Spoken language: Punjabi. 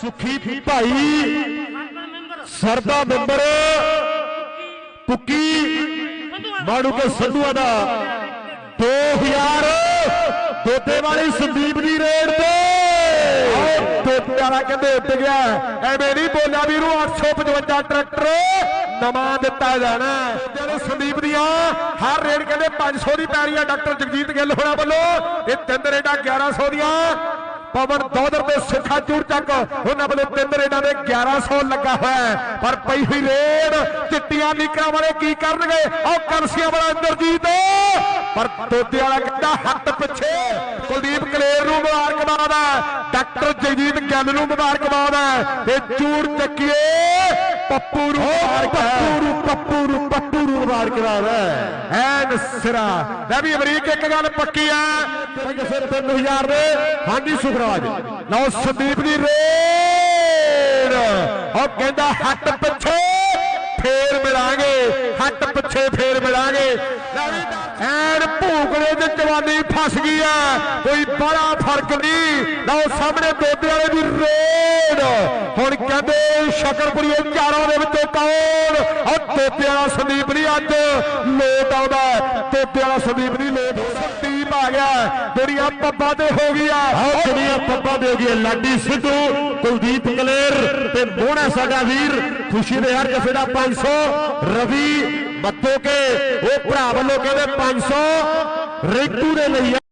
ਸੁਖੀ ਭਾਈ, ਸਰਦਾ ਮੈਂਬਰ, ਕੁੱਕੀ ਮਾੜੂ ਕੇ ਸੰਧੂਆ ਦਾ। 2000 ਦੋਤੇ ਵਾਲੀ ਸੰਦੀਪ ਦੀ ਰੇਡ ਤੇ। ਦੋਤੇ ਕਹਿੰਦੇ ਉੱਡ ਗਿਆ। ਐਵੇਂ ਨਹੀਂ ਬੋਲਿਆ ਵੀ ਇਹਨੂੰ 855 ਟਰੈਕਟਰ ਨਵਾਂ ਦਿੱਤਾ ਜਾਣਾ। ਜਿਹੜੇ ਸੰਦੀਪ ਦੀਆਂ ਹਰ ਰੇਡ ਕਹਿੰਦੇ 500 ਦੀ ਪੈ ਰਹੀ ਆ। ਡਾਕਟਰ ਜਗਜੀਤ ਗਿੱਲ ਹੋਣਾ ਵੱਲੋਂ। ਇਹ ਤਿੰਨ ਰੇਡਾਂ 1100 ਦੀਆਂ। ਪਵਨ ਦੌਦਰ ਤੇ ਸੁਖਾ ਚੂੜ ਚੱਕ ਉਹਨਾਂ ਵੱਲੋਂ ਤਿੰਨ ਰੇਡਾਂ ਦੇ 1100 ਲੱਗਾ ਹੋਇਆ। ਪਰ ਪਈ ਹੋਈ ਰੇਡ ਚਿੱਟੀਆਂ ਨੀਕਰਾਂ ਵਾਲੇ ਕੀ ਕਰਨਗੇ? ਉਹ ਕਰਸੀਆਂ ਵਾਲਾ ਇੰਦਰਜੀਤ। ਪਰ ਤੋਤੇ ਵਾਲਾ ਕਹਿੰਦਾ ਹੱਥ ਪਿੱਛੇ। ਕੁਲਦੀਪ ਕਲੇਰ ਨੂੰ ਮੁਬਾਰਕਬਾਦ ਹੈ। ਡਾਕਟਰ ਜਗਜੀਤ ਗਿੱਲ ਨੂੰ ਮੁਬਾਰਕਬਾਦ ਹੈ। ਤੇ ਚੂੜ ਚੱਕੀਏ ਪੱਪੂ ਨੂੰ ਮੁਬਾਰਕ ਹੈ। ਪੱਪੂ ਨੂੰ ਪੱਪੂ ਨੂੰ ਮੁਬਾਰਕਬਾਦ ਹੈ। ਐਨ ਸਿਰਾ। ਲੈ ਵੀ ਅਮਰੀਕ ਇੱਕ ਗੱਲ ਪੱਕੀ ਆ। ਕਿਸੇ 3000 ਦੇ। ਹਾਂਜੀ ਸੁਖਰਾਜ, ਲਓ ਸੰਦੀਪ ਦੀ ਰੇਡ। ਉਹ ਕਹਿੰਦਾ ਹੱਟ ਪਿੱਛੇ, ਫੇਰ ਮਿਲਾਂਗੇ, ਹੱਟ ਪਿੱਛੇ ਫੇਰ ਮਿਲਾਂਗੇ। ਐਨ ਭੂਕੜੇ ਤੇ ਜਵਾਨੀ ਫਸ ਗਈ ਆ, ਕੋਈ ਬੜਾ ਫ਼ਰਕ ਨਹੀਂ। ਲਓ ਸਾਹਮਣੇ ਦੋਦੇ ਵਾਲੇ ਦੀ ਰੇਡ। ਹੁਣ ਕਹਿੰਦੇ ਸ਼ਕਰਪੁਰੀਏ ਚਾਰਾਂ ਦੇ ਵਿੱਚੋਂ ਕੌਣ? ਉਹ ਤੋਤੇ ਵਾਲਾ ਸੰਦੀਪ ਨਹੀਂ ਅੱਜ, ਲੇਟ ਆਉਂਦਾ। ਤੋਤੇ ਵਾਲਾ ਸੰਦੀਪ ਨਹੀਂ ਲੇਟ ਹੋ ਆ ਗਿਆ ਦੁਨੀਆ ਪੱਬਾਂ ਤੇ ਹੋ ਗਈ ਆ ਆਹ ਦੁਨੀਆ ਪੱਪਾ ਦੇ ਗਈ ਹੈ। ਲਾਡੀ ਸਿੱਧੂ, ਕੁਲਦੀਪ ਕਲੇਰ ਤੇ ਮੋਹਣਾ ਸਾਡਾ ਵੀਰ। ਖੁਸ਼ੀ ਦੇ ਹਰ ਜਫੇ ਦਾ 500 ਰਵੀ ਬੱਤੋ ਕੇ, ਉਹ ਭਰਾ ਵੱਲੋਂ ਕਹਿੰਦੇ 500 ਰਿੰਕੂ ਦੇ ਲਈ